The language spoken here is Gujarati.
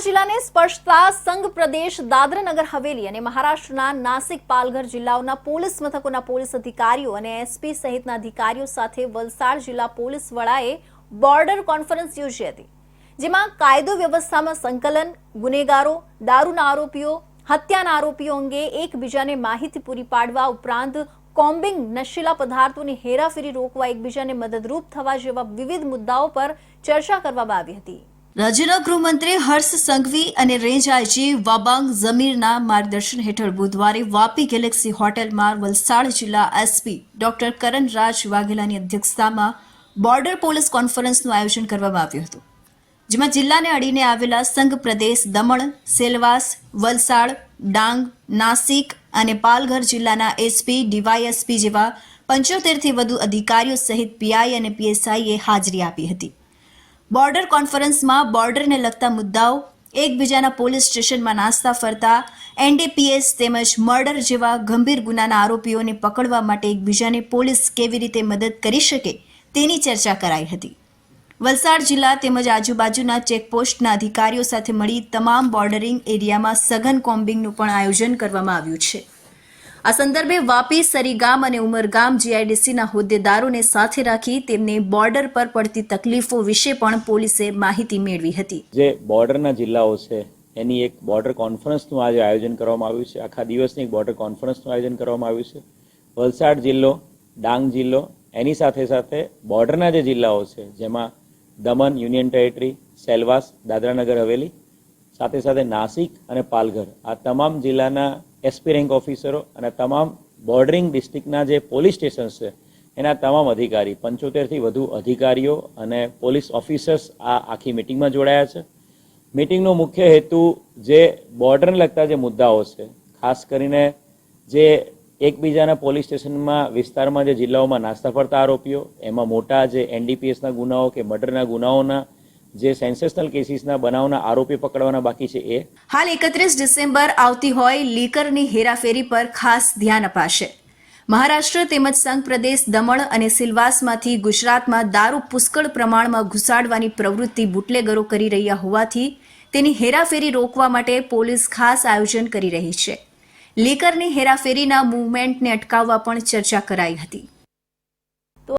વલસાડ જિલ્લાને સ્પર્શતા સંઘ પ્રદેશ દાદરાનગર હવેલી અને મહારાષ્ટ્રના નાસિક પાલઘર જિલ્લાઓના પોલીસ મથકોના પોલીસ અધિકારીઓ અને એસપી સહિતના અધિકારીઓ સાથે વલસાડ જિલ્લા પોલીસ વડાએ બોર્ડર કોન્ફરન્સ યોજી હતી, જેમાં કાયદો વ્યવસ્થામાં સંકલન, ગુનેગારો, દારૂના આરોપીઓ, હત્યાના આરોપીઓ અંગે એકબીજાને માહિતી પૂરી પાડવા ઉપરાંત કોમ્બિંગ નશીલા પદાર્થોની હેરાફેરી રોકવા એકબીજાને મદદરૂપ થવા જેવા વિવિધ મુદ્દાઓ પર ચર્ચા કરવામાં આવી હતી. રાજ્યના ગૃહમંત્રી હર્ષ સંઘવી અને રેન્જ આઈજી વાબાંગ જમીરના માર્ગદર્શન હેઠળ બુધવારે વાપી ગેલેક્સી હોટેલમાં વલસાડ જિલ્લા એસપી ડોક્ટર કરણરાજ વાઘેલાની અધ્યક્ષતામાં બોર્ડર પોલીસ કોન્ફરન્સનું આયોજન કરવામાં આવ્યું હતું, જેમાં જિલ્લાને અડીને આવેલા સંઘ પ્રદેશ દમણ, સેલવાસ, વલસાડ, ડાંગ, નાસિક અને પાલઘર જિલ્લાના એસપી, ડીવાયએસપી જેવા પંચોતેરથી વધુ અધિકારીઓ સહિત પીઆઈ અને પીએસઆઈએ હાજરી આપી હતી. બોર્ડર કોન્ફરન્સમાં બોર્ડરને લગતા મુદ્દાઓ, એકબીજાના પોલીસ સ્ટેશનમાં નાસ્તા ફરતા, એનડીપીએસ તેમજ મર્ડર જેવા ગંભીર ગુનાના આરોપીઓને પકડવા માટે એકબીજાને પોલીસ કેવી રીતે મદદ કરી શકે તેની ચર્ચા કરાઈ હતી. વલસાડ જિલ્લા તેમજ આજુબાજુના ચેકપોસ્ટના અધિકારીઓ સાથે મળી તમામ બોર્ડરિંગ એરિયામાં સઘન કોમ્બિંગનું પણ આયોજન કરવામાં આવ્યું છે. આ સંદર્ભે વાપી, સરીગામ અને ઉમરગામ જીઆઈડીસીના હોદ્દેદારોને સાથે રાખી તેમને બોર્ડર પર પડતી તકલીફો વિશે પણ પોલીસે માહિતી મેળવી હતી. જે બોર્ડરના જિલ્લાઓ છે, એની એક બોર્ડર કોન્ફરન્સનું આજે આયોજન કરવામાં આવ્યું છે. આખા દિવસની એક બોર્ડર કોન્ફરન્સનું આયોજન કરવામાં આવ્યું છે. વલસાડ જિલ્લો, ડાંગ જિલ્લો, એની સાથે સાથે બોર્ડરના જે જિલ્લાઓ છે, જેમાં દમણ, યુનિયન ટેરેટરી, સેલવાસ, દાદરાનગર, હવેલી, સાથે સાથે નાસિક અને પાલઘર, આ તમામ જિલ્લાના એસપી રેન્ક ઓફિસરો અને તમામ બોર્ડરિંગ ડિસ્ટ્રિક્ટના જે પોલીસ સ્ટેશન્સ છે, એના તમામ અધિકારી, પંચોતેરથી વધુ અધિકારીઓ અને પોલીસ ઓફિસર્સ આ આખી મિટિંગમાં જોડાયા છે. મિટિંગનો મુખ્ય હેતુ જે બોર્ડરને લગતા જે મુદ્દાઓ છે, ખાસ કરીને જે એકબીજાના પોલીસ સ્ટેશનમાં વિસ્તારમાં જે જિલ્લાઓમાં નાસ્તા ફરતા આરોપીઓ, એમાં મોટા જે એનડીપીએસના ગુનાઓ કે મર્ડરના ગુનાઓના જે સેન્સેશનલ કેસીસના બનાવના આરોપી પકડવાના બાકી છે એ. હાલ એકત્રીસ ડિસેમ્બર આવતી હોય લીકરની હેરાફેરી પર ખાસ ધ્યાન અપાશે. મહારાષ્ટ્ર તેમજ સંઘ પ્રદેશ દમણ અને સિલવાસમાંથી ગુજરાતમાં દારૂ પુષ્કળ પ્રમાણમાં ઘુસાડવાની પ્રવૃત્તિ બુટલેગરો કરી રહ્યા હોવાથી તેની હેરાફેરી રોકવા માટે પોલીસ ખાસ આયોજન કરી રહી છે. લીકરની હેરાફેરીના મૂવમેન્ટને અટકાવવા પણ ચર્ચા કરાઈ હતી.